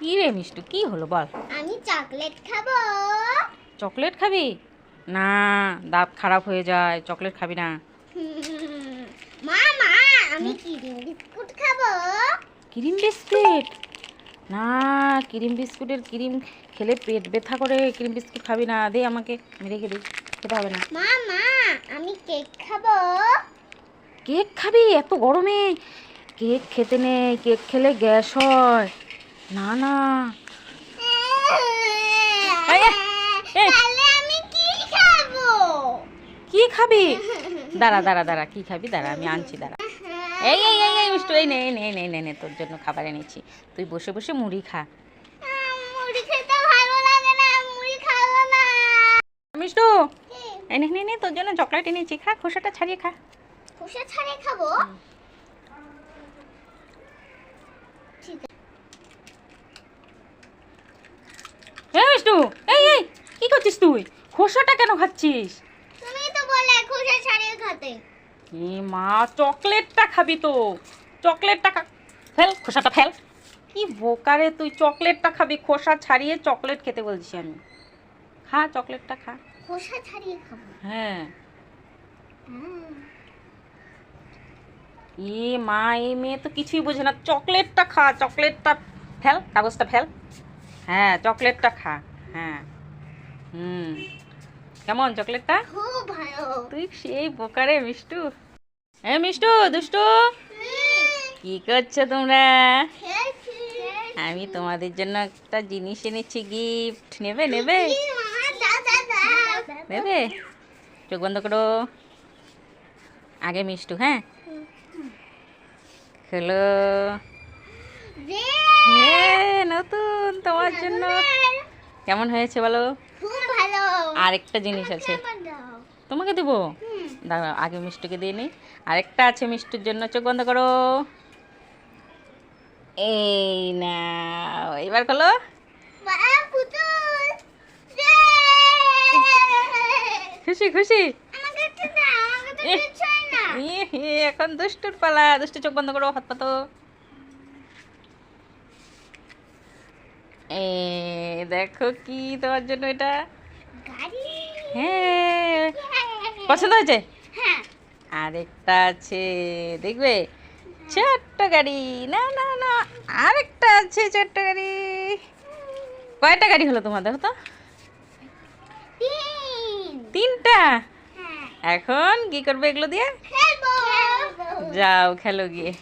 কি রে মিষ্টু কি হলো বল? আমি চকলেট খাব। চকলেট খাবি? না দাঁত খারাপ হয়ে যায় চকলেট খাবি না। মা মা আমি ক্রিম বিস্কুট খাব। Cream biscuit? না ক্রিম বিস্কুটের ক্রিম খেলে পেট ব্যথা করে ক্রিম বিস্কুট খাবি না। দে আমাকে আমি রেখে দিই খেতে হবে না। মা মা আমি কেক খাব। কেক খাবি? এত গরমে? কেক খেতে নেই কেক খেলে গ্যাস হয়। না না কি খাবি? দাঁড়া দাঁড়া দাঁড়া। কি খাবি? দাঁড়া আমি আনছি দাঁড়া। এই এই এই এই মিষ্টু এই নে এই নে এই নে, তোর জন্য খাবার এনেছি। তুই বসে বসে মুড়ি খা। মিষ্টু এই নে নে নে তোর জন্য চকলেট এনেছি। খা খোসাটা ছাড়িয়ে খা। খোসা ছাড়িয়ে খাব ঠিক আছে হ্যাঁ মিষ্টু এই এই কি করছিস তুই? খোসাটা কেন খাচ্ছিস? তুমি তো বলে খোসা ছাড়িয়ে খেতে। এ মা চকলেটটা খাবি তো। চকলেটটা খা ফেল খোসাটা ফেল। কি বোকারে তুই চকলেটটা খাবি খোসা ছাড়িয়ে চকলেট খেতে বলছি আমি। খা চকলেটটা খা। খোসা ছাড়িয়ে খাব। হ্যাঁ। এ মা এই মেয়ে তো কিছুই বোঝে না। চকলেটটা খা চকলেটটা ফেল কাগজটা ফেল। হ্যাঁ চকলেটটা খা। হ্যাঁ। হুম। কেমন চকলেটটা? খুব ভালো। তুই সেই বোকারে মিষ্টু। হ্যাঁ মিষ্টু দুষ্টু। কি করছ তোমরা? আমি তোমাদের জন্য একটা জিনিস এনেছি গিফট। নেবে নেবে। নেবে? চোখ বন্ধ করো। আগে মিষ্টু হ্যাঁ? হ্যালো হ্যাঁ নতুন তোমার জন্য। কেমন হয়েছে বলো? আরেকটা জিনিস আছে। তোমাকে দেবো। দাঁড়াও আগে মিষ্টুকে দিয়ে নিই। আরেকটা আছে মিষ্টুর জন্য চোখ বন্ধ করো। এই না এবার খোলো। রে। খুশি খুশি? আমাকে একটু দাও, আমাকে তো এহ। কিছুই না। ই, হি, এখন দুষ্টুর পালা। দুষ্টু চোখ বন্ধ করো হাত পাতো এ দেখো কি তোমার জন্য এটা? হ্যাঁ। পছন্দ হয়েছে? হ্যাঁ। আরেকটা আছে দেখবে? ছোট্ট গাড়ি। না না না আরেকটা আছে ছোট্ট গাড়ি। কয়টা গাড়ি হলো তোমার দেখো তো। তিনটা? হ্যাঁ। এখন কি করবে এগুলো দিয়ে? যাও খেলো গিয়ে।